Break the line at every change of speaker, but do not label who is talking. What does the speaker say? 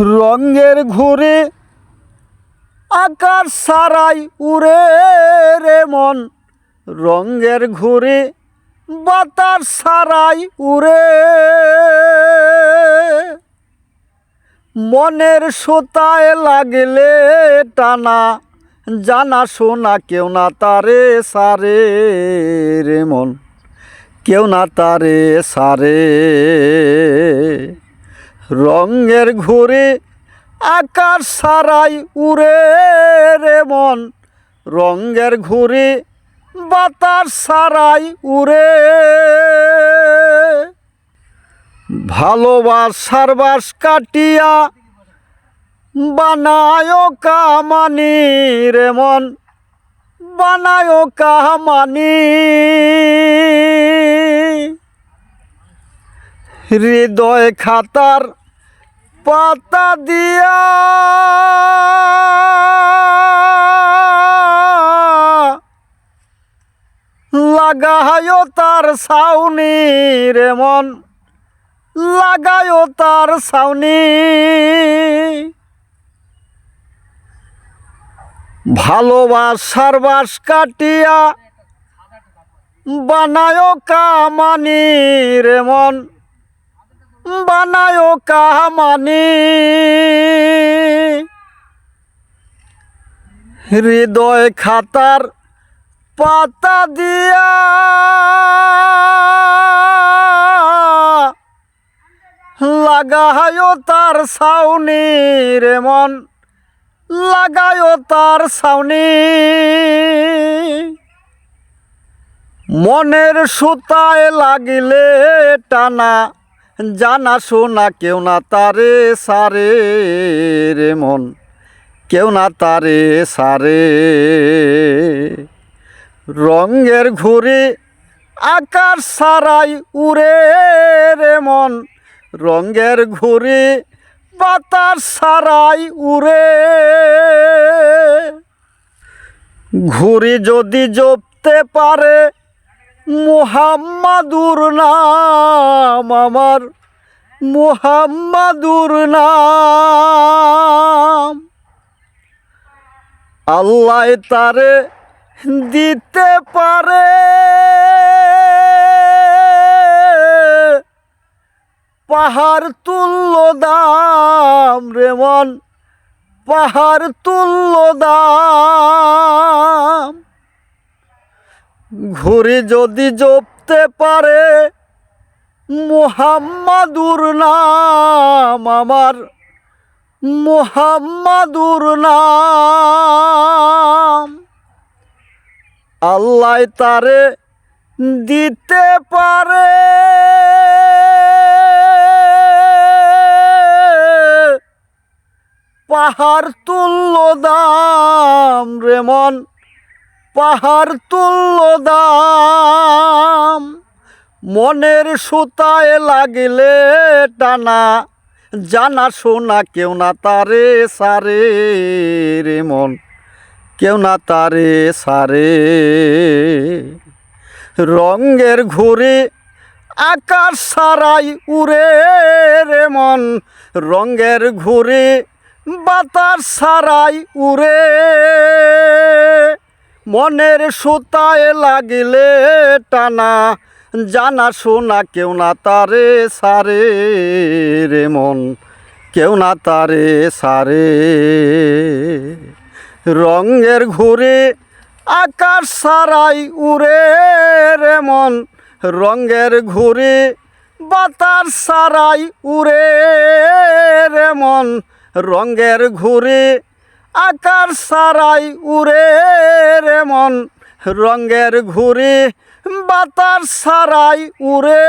রঙের ঘুরে আকার সারাই উড়ে রে মন। রঙের ঘুরে বাতার সারাই উড়ে। মনের সুতায় লাগলে টানা জানা শোনা কেউ না তারে সারে রে মন। কেউ না তারে সারে। রঙের ঘুরে আকাশ সারাই উড়ে রে মন। রঙের ঘুরে বাতাস সারাই উড়ে। ভালোবাসার বাস কাটিয়া বানায় কামানি রে মন। বানায় কামানি। হৃদয় খাতার পাতা দিয়া। লাগায় তার সাউনি রে মন, লাগায় তার সাউনি ভালোবাসার বাস কাটিয়া বানায় কামানি রে মন বানায় কামানি হৃদয় খাতার পাতা দিয়া লাগায় তার সাউনি রে মন, লাগায় তার সাউনি মনের সুতায় লাগিলে টানা জানা শোনা কেউ না তারে সারে রে মন। কেউ না তারে সারে। রঙের ঘুরে আকাশ সারাই উড়ে রে মন। রঙের ঘুরে বাতাস সারাই উড়ে। ঘুরি যদি জপতে পারে মুহাম্মাদুর নাম আমার, মুহাম্মাদুর নাম। আল্লাহ তারে দিতে পারে। পাহাড় তুল্য দাম রে মন, পাহাড় তুল্য দাম। ঘুরে যদি জপতে পারে, মুহাম্মাদুর নাম আমার, মুহাম্মাদুর নাম। আল্লাহ তারে দিতে পারে। পাহাড় তুল্য দাম রে মন। পাহাড় তুল্য দাম। মনের সুতায় লাগিলে টানা। জানা শোনা কেউ না তারে সারে রে মন। কেউ না তারে সারে। রঙের ঘুরে আকাশ সারাই উড়ে রে মন। রঙের ঘুরে বাতাস সারাই উড়ে মনের সুতায় লাগিলে টানা, জানা শোনা কেউ না তারে সারে রে মন, কেউ না তারে সারে। রঙের ঘুরে আকাশ সারাই উড়ে রে মন, রঙের ঘুরে বাতার সারাই উড়ে রে মন, রঙের ঘুরে আকার সারাই উড়ে রে মন রঙের ঘুরে বাতার সারাই উড়ে।